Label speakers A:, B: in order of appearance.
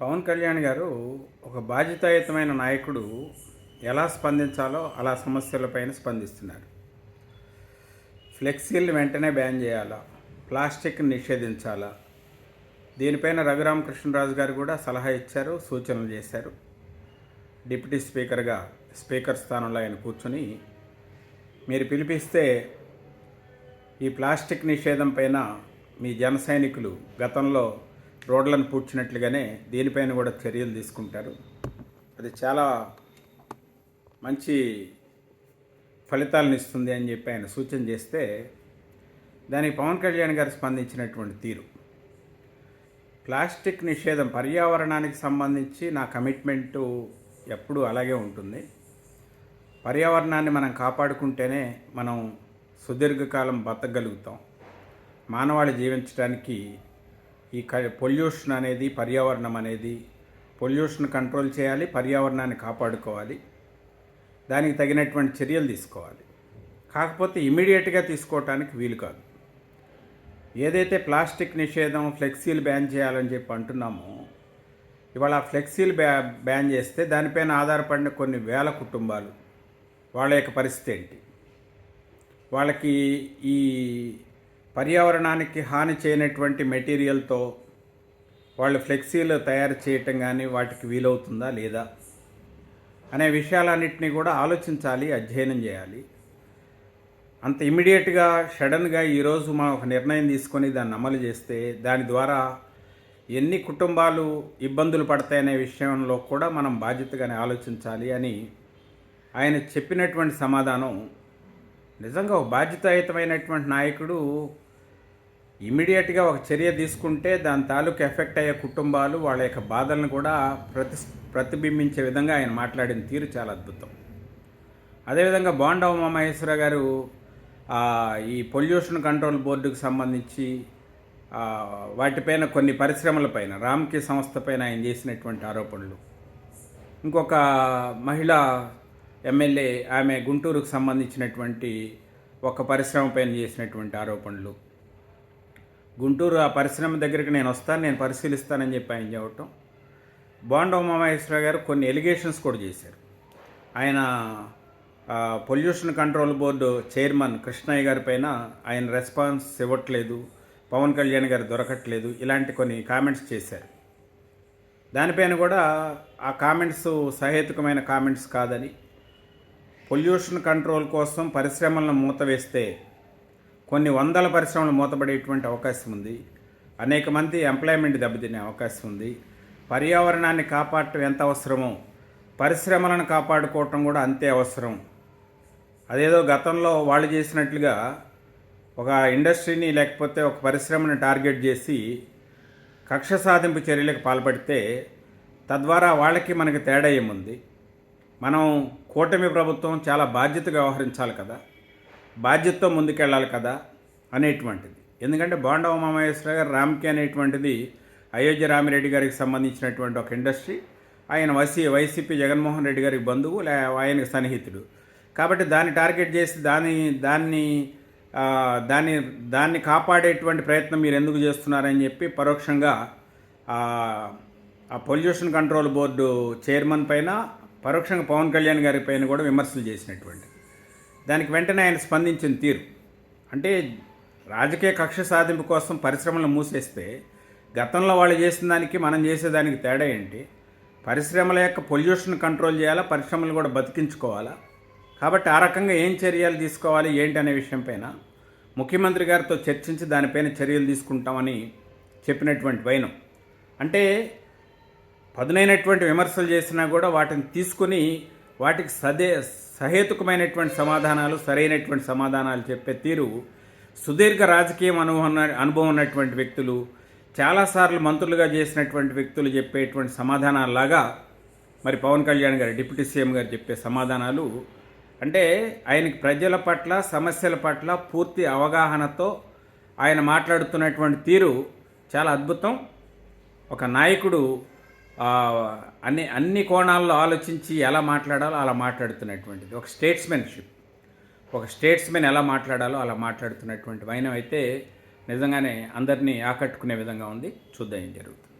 A: పవన్ కళ్యాణ్ గారు ఒక బాధ్యతాయుతమైన నాయకుడు ఎలా స్పందించాలో అలా సమస్యలపైన స్పందిస్తున్నారు. ఫ్లెక్సీలు వెంటనే బ్యాన్ చేయాలా? ప్లాస్టిక్ నిషేధించాలా? దీనిపైన రఘురామకృష్ణరాజు గారు కూడా సలహా ఇచ్చారు సూచనలు చేశారు. డిప్యూటీ స్పీకర్గా స్పీకర్ స్థానంలో ఆయన కూర్చొని మీరు పిలిపిస్తే ఈ ప్లాస్టిక్ నిషేధం పైన మీ జన సైనికులు గతంలో రోడ్లను పూడ్చినట్లుగానే దీనిపైన కూడా చర్యలు తీసుకుంటారు. అది చాలా మంచి ఫలితాలను ఇస్తుంది అని చెప్పి ఆయన సూచన చేస్తే దానికి పవన్ కళ్యాణ్ గారు స్పందించినటువంటి తీరు. ప్లాస్టిక్ నిషేధం పర్యావరణానికి సంబంధించి నా కమిట్మెంటు ఎప్పుడూ అలాగే ఉంటుంది. పర్యావరణాన్ని మనం కాపాడుకుంటేనే మనం సుదీర్ఘకాలం బతకగలుగుతాం. మానవాళి జీవించడానికి ఈ క పొల్యూషన్ అనేది పర్యావరణం అనేది పొల్యూషన్ కంట్రోల్ చేయాలి పర్యావరణాన్ని కాపాడుకోవాలి దానికి తగినటువంటి చర్యలు తీసుకోవాలి. కాకపోతే ఇమీడియట్గా తీసుకోవటానికి వీలు కాదు. ఏదైతే ప్లాస్టిక్ నిషేధం ఫ్లెక్సీలు బ్యాన్ చేయాలని చెప్పి అంటున్నామో ఇవాళ ఆ ఫ్లెక్సీలు బ్యా బ్యాన్ చేస్తే దానిపైన ఆధారపడిన కొన్ని వేల కుటుంబాలు వాళ్ళ యొక్క పరిస్థితి ఏంటి? వాళ్ళకి ఈ పర్యావరణానికి హాని చేయనటువంటి మెటీరియల్తో వాళ్ళు ఫ్లెక్సీలు తయారు చేయటం కానీ వాటికి వీలవుతుందా లేదా అనే విషయాలన్నింటినీ కూడా ఆలోచించాలి అధ్యయనం చేయాలి. అంత ఇమ్మీడియట్గా సడన్గా ఈరోజు మనం ఒక నిర్ణయం తీసుకొని దాన్ని అమలు చేస్తే దాని ద్వారా ఎన్ని కుటుంబాలు ఇబ్బందులు పడతాయనే విషయంలో కూడా మనం బాధ్యతగానే ఆలోచించాలి అని ఆయన చెప్పినటువంటి సమాధానం నిజంగా ఒక బాధ్యతాయుతమైనటువంటి నాయకుడు ఇమీడియట్గా ఒక చర్య తీసుకుంటే దాని తాలూకు ఎఫెక్ట్ అయ్యే కుటుంబాలు వాళ్ళ యొక్క బాధలను కూడా ప్రతి ప్రతిబింబించే విధంగా ఆయన మాట్లాడిన తీరు చాలా అద్భుతం. అదేవిధంగా బాండవ మహేశ్వర గారు ఈ పొల్యూషన్ కంట్రోల్ బోర్డుకు సంబంధించి వాటిపైన కొన్ని పరిశ్రమలపైన రామ్కి సంస్థ పైన ఆయన చేసినటువంటి ఆరోపణలు. ఇంకొక మహిళ ఎమ్మెల్యే ఆమె గుంటూరుకు సంబంధించినటువంటి ఒక పరిశ్రమ పైన చేసినటువంటి ఆరోపణలు. గుంటూరు ఆ పరిశ్రమ దగ్గరికి నేను వస్తాను నేను పరిశీలిస్తానని చెప్పి ఆయన చెప్పటం. బోండా ఉమామహేశ్వర గారు కొన్ని ఎలిగేషన్స్ కూడా చేశారు. ఆయన pollution control board chairman Krishnaiah గారి పైన ఆయన రెస్పాన్స్ ఇవ్వట్లేదు పవన్ కళ్యాణ్ గారు దొరకట్లేదు ఇలాంటి కొన్ని కామెంట్స్ చేశారు. దానిపైన కూడా ఆ కామెంట్స్ సహేతుకమైన కామెంట్స్ కాదని పొల్యూషన్ కంట్రోల్ కోసం పరిశ్రమలను మూతవేస్తే కొన్ని వందల పరిశ్రమలు మూతపడేటువంటి అవకాశం ఉంది. అనేక మంది ఎంప్లాయ్మెంట్ దెబ్బతినే అవకాశం ఉంది. పర్యావరణాన్ని కాపాడటం ఎంత అవసరమో పరిశ్రమలను కాపాడుకోవటం కూడా అంతే అవసరం. అదేదో గతంలో వాళ్ళు చేసినట్లుగా ఒక ఇండస్ట్రీని లేకపోతే ఒక పరిశ్రమని టార్గెట్ చేసి కక్ష సాధింపు చర్యలకు పాల్పడితే తద్వారా వాళ్ళకి మనకి తేడా ఏముంది? మనం కూటమి ప్రభుత్వం చాలా బాధ్యతగా వ్యవహరించాలి కదా బాధ్యతతో ముందుకెళ్ళాలి కదా అనేటువంటిది. ఎందుకంటే బాండవ ఉమామహేశ్వర గారు రామ్కి అనేటువంటిది అయోధ్య రామిరెడ్డి గారికి సంబంధించినటువంటి ఒక ఇండస్ట్రీ. ఆయన వైసీ వైసీపీ జగన్మోహన్ రెడ్డి గారికి బంధువు లే ఆయనకి సన్నిహితుడు. కాబట్టి దాన్ని టార్గెట్ చేసి దాని దాన్ని దాన్ని దాన్ని కాపాడేటువంటి ప్రయత్నం మీరు ఎందుకు చేస్తున్నారని చెప్పి పరోక్షంగా ఆ పొల్యూషన్ కంట్రోల్ బోర్డు చైర్మన్ పైన పరోక్షంగా పవన్ కళ్యాణ్ గారి పైన కూడా విమర్శలు చేసినటువంటి. దానికి వెంటనే ఆయన స్పందించిన తీరు. అంటే రాజకీయ కక్ష సాధింపు కోసం పరిశ్రమలను మూసేస్తే గతంలో వాళ్ళు చేసిన దానికి మనం చేసేదానికి తేడా ఏంటి? పరిశ్రమల యొక్క పొల్యూషన్ కంట్రోల్ చేయాలా? పరిశ్రమలు కూడా బతికించుకోవాలా? కాబట్టి ఆ రకంగా ఏం చర్యలు తీసుకోవాలి? ఏంటి అనే విషయం పైన ముఖ్యమంత్రి గారితో చర్చించి దానిపైన చర్యలు తీసుకుంటామని చెప్పినటువంటి వైనం. అంటే పదునైనటువంటి విమర్శలు చేసినా కూడా వాటిని తీసుకుని వాటికి సదే సహేతుకమైనటువంటి సమాధానాలు సరైనటువంటి సమాధానాలు చెప్పే తీరు సుదీర్ఘ రాజకీయం అనుభవం అనుభవం ఉన్నటువంటి వ్యక్తులు చాలాసార్లు మంత్రులుగా చేసినటువంటి వ్యక్తులు చెప్పేటువంటి సమాధానాల్లాగా మరి పవన్ కళ్యాణ్ గారు డిప్యూటీ సీఎం గారు చెప్పే సమాధానాలు అంటే ఆయనకి ప్రజల పట్ల సమస్యల పట్ల పూర్తి అవగాహనతో ఆయన మాట్లాడుతున్నటువంటి తీరు చాలా అద్భుతం. ఒక నాయకుడు అన్ని అన్ని కోణాల్లో ఆలోచించి ఎలా మాట్లాడాలో అలా మాట్లాడుతున్నటువంటిది. ఒక స్టేట్స్మెన్షిప్ ఒక స్టేట్స్మెన్ ఎలా మాట్లాడాలో అలా మాట్లాడుతున్నటువంటి వైనం అయితే నిజంగానే అందరినీ ఆకట్టుకునే విధంగా ఉంది. చూద్దాం ఏం జరుగుతుంది.